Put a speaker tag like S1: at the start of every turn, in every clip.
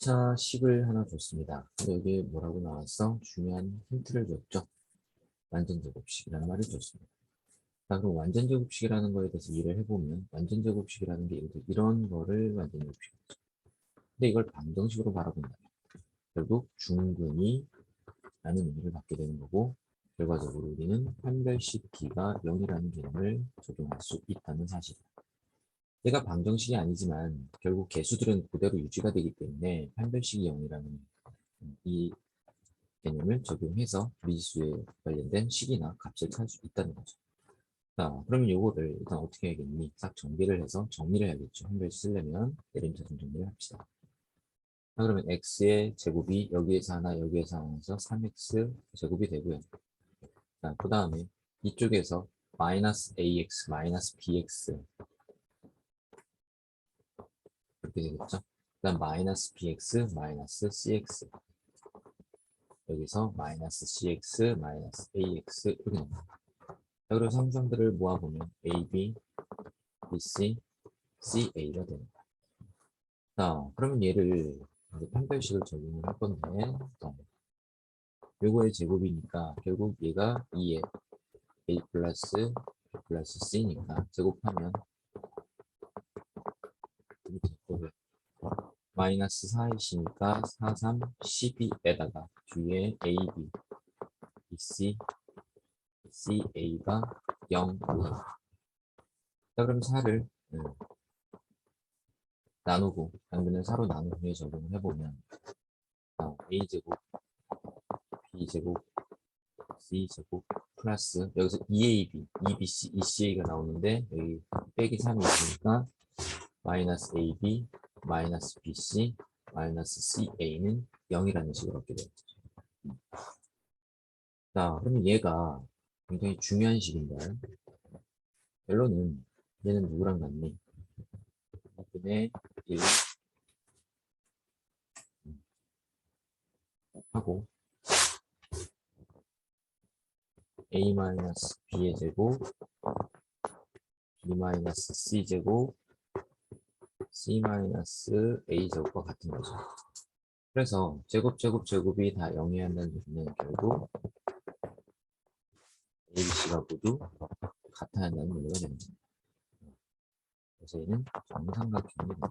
S1: 자, 식을 하나 줬습니다. 근데 여기 뭐라고 나왔어? 중요한 힌트를 줬죠. 완전제곱식이라는 말을 줬습니다. 자, 그럼 완전제곱식이라는 거에 대해서 이해를 해보면 완전제곱식이라는 게 이런 거를 완전제곱식이죠. 근데 이걸 방정식으로 바라본다면 결국 중근이 라는 의미를 갖게 되는 거고 결과적으로 우리는 판별식 b가 0이라는 개념을 적용할 수 있다는 사실입니다. 얘가 방정식이 아니지만 결국 개수들은 그대로 유지가 되기 때문에 판별식이 0이라는 이 개념을 적용해서 미지수에 관련된 식이나 값을 찾을 수 있다는 거죠. 자, 그러면 요거를 일단 어떻게 해야겠니? 싹 정리를 해서 정리를 해야겠죠. 한별씩 쓰려면 내림차순 정리를 합시다. 자, 그러면 x의 제곱이 여기에서 하나, 여기에서 하나 해서 3x 제곱이 되고요. 자, 그 다음에 이쪽에서 마이너스 ax, 마이너스 bx 이렇게 되겠죠. 그 다음 마이너스 bx, 마이너스 cx 여기서 마이너스 cx, 마이너스 ax 이렇게 됩니다. 자, 그리고 삼성들을 모아보면 ab, bc, ca가 됩니다. 자, 그러면 얘를 판별식을 적용을 할 건데 자, 요거의 제곱이니까 결국 얘가 2에 a 플러스 b 플러스 c니까 제곱하면 이렇게 되고요. 마이너스 4이시니까 4, 3, 12에다가 뒤에 AB, BC, CA가 0, 5. 자, 그럼 4를 음, 나누고, 당근을 4로 나눈 후에 적용을 해보면 어, A제곱, B제곱, C제곱, 플러스 여기서 2AB, 2BC, 2CA가 나오는데 여기 빼기 3이 있으니까 마이너스 AB, 마이너스 BC, 마이너스 CA는 0이라는 식으로 얻게 되겠죠. 자, 그러면 얘가 굉장히 중요한 식인데 결론은 얘는 누구랑 같니? 2분의 1 하고 a 마이너스 b의 제곱 b 마이너스 c 제곱 c 마이너스 a 제곱과 같은 거죠. 그래서 제곱 제곱 제곱이 다 0이 한다는 얘기는 결국 a, b, c가 모두 같아야 한다는 되는 겁니다. 그래서 얘는 정삼각형이 됩니다.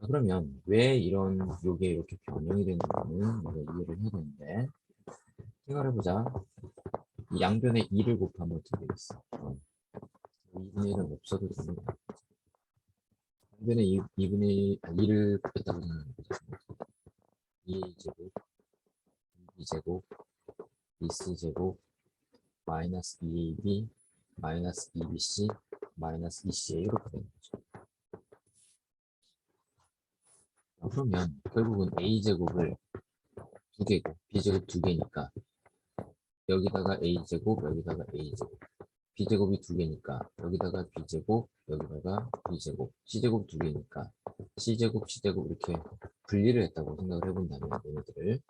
S1: 자, 그러면 왜 이런 요게 이렇게 변형이 되는지는 우리가 이해를 해야 되는데 생각해보자. 이 양변에 2를 곱하면 어떻게 되겠어? 어. 2분의 1은 없어도 거야. 양변에 2, 2분의 2를 곱했다고 생각해보자. 2제곱, 2제곱, 2c제곱, 마이너스 2ab, 마이너스 2bc, 마이너스 2ca 이렇게 되는 거죠. 자, 그러면 결국은 a제곱을 두 개고 b제곱 두 개니까 여기다가 a제곱 여기다가 a제곱 b제곱이 두 개니까 여기다가 b제곱 여기다가 b제곱 c제곱 두 개니까 c제곱 c제곱 이렇게 분리를 했다고 생각을 해본다면 얘네들을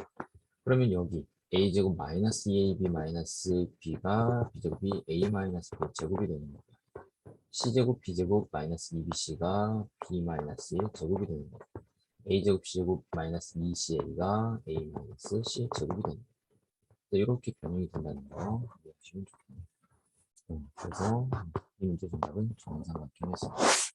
S1: 그러면 여기 a제곱 마이너스 2ab 마이너스 b가 b제곱이 a 마이너스 b 제곱이 되는 겁니다. c제곱 b제곱 마이너스 2bc가 b 마이너스 1 제곱이 되는 겁니다. a제곱 c제곱 마이너스 2ca가 a 마이너스 c 제곱이 됩니다. 이렇게 변형이 된다는 거 이해하시면 좋겠네요. 음, 그래서 이 문제 정답은 정삼각형이었습니다.